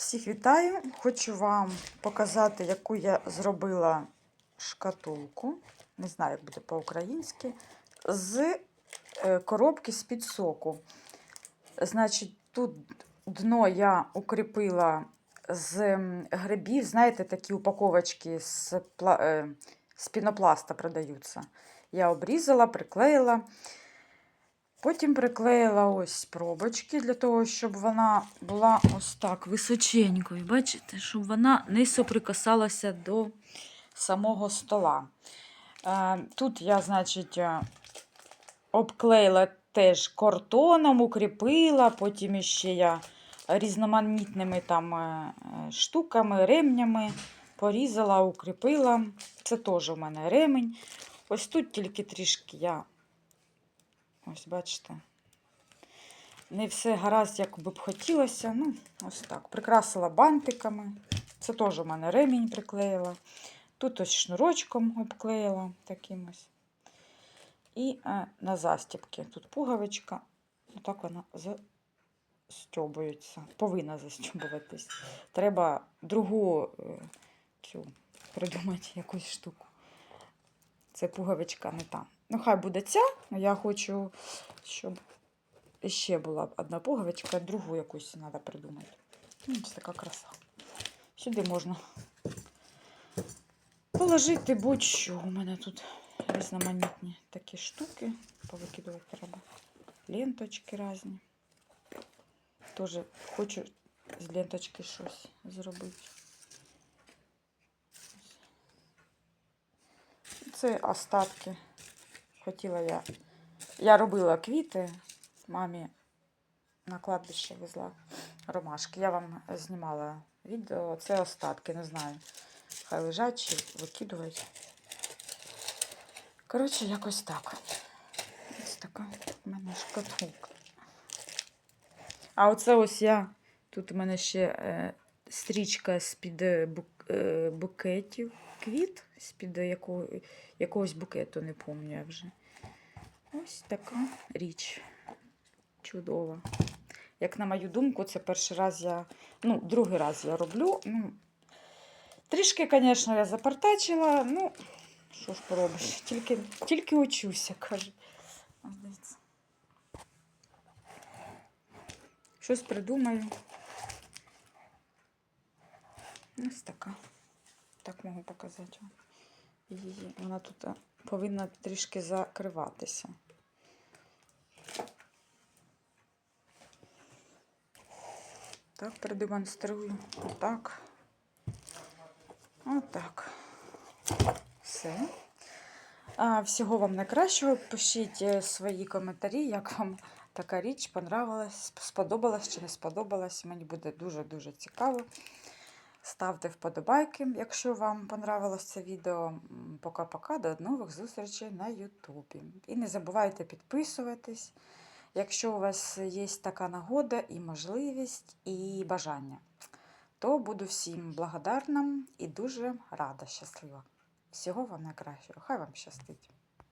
Всіх вітаю! Хочу вам показати, яку я зробила шкатулку. Не знаю, як буде по-українськи. З е, коробки з-під соку. Значить, тут дно я укріпила з грибів. Знаєте, такі упаковочки з, пла- е, з пінопласта продаються. Я обрізала, приклеїла. Потім приклеїла ось пробочки для того, щоб вона була ось так височенькою. Бачите, щоб вона не соприкасалася до самого стола. Е, Тут я, значить, е, обклеїла теж картоном, укріпила, потім ще я різноманітними там е, штуками, ремнями порізала, укріпила. Це теж у мене ремень. Ось тут тільки трішки я Ось бачите. Не все гаразд, як би б хотілося. Ну, ось так. Прикрасила бантиками. Це теж у мене ремінь приклеїла. Тут ось шнурочком обклеїла таким ось. І е, на застібки. Тут пуговичка. Отак вона застьобується. Повинна застьобуватись. Треба другу е, цю придумати якусь штуку. Це пуговичка не та. Ну, хай буде ця, а я хочу, щоб ще була одна пуговичка, другу якусь треба придумати. Ну, Ось така краса. Сюди можна положити будь-що. У мене тут різноманітні такі штуки. Повикидувати треба. Ленточки різні. Теж хочу з ленточки щось зробити. Це остатки. Хотіла я. Я робила квіти. Мамі на кладбище везла ромашки. Я вам знімала відео. Це остатки, не знаю. Хай лежать чи викидують. Коротше, якось так. Ось така в мене шкатулка. А оце ось я. Тут у мене ще е, стрічка з-під е, е, букетів квіт, з-під якого, якогось букету, не пам'ятаю вже. Ось така річ. Чудова. Як на мою думку, це перший раз я, ну, другий раз я роблю. Ну, трішки, звісно, я запартачила, ну, що ж поробиш, тільки, тільки учуся, каже. Щось придумаю. Ось така. Так можу показати. Її. Вона тут повинна трішки закриватися. Так, продемонструю. Отак. Отак. Все. А, всього вам найкращого. Пишіть е, свої коментарі, як вам така річ понравилась, сподобалась чи не сподобалась. Мені буде дуже-дуже цікаво. Ставте вподобайки, якщо вам понравилось це відео. Пока-пока, до нових зустрічей на Ютубі. І не забувайте підписуватись, якщо у вас є така нагода і можливість, і бажання. То буду всім благодарна і дуже рада, щаслива. Всього вам найкращого. Хай вам щастить.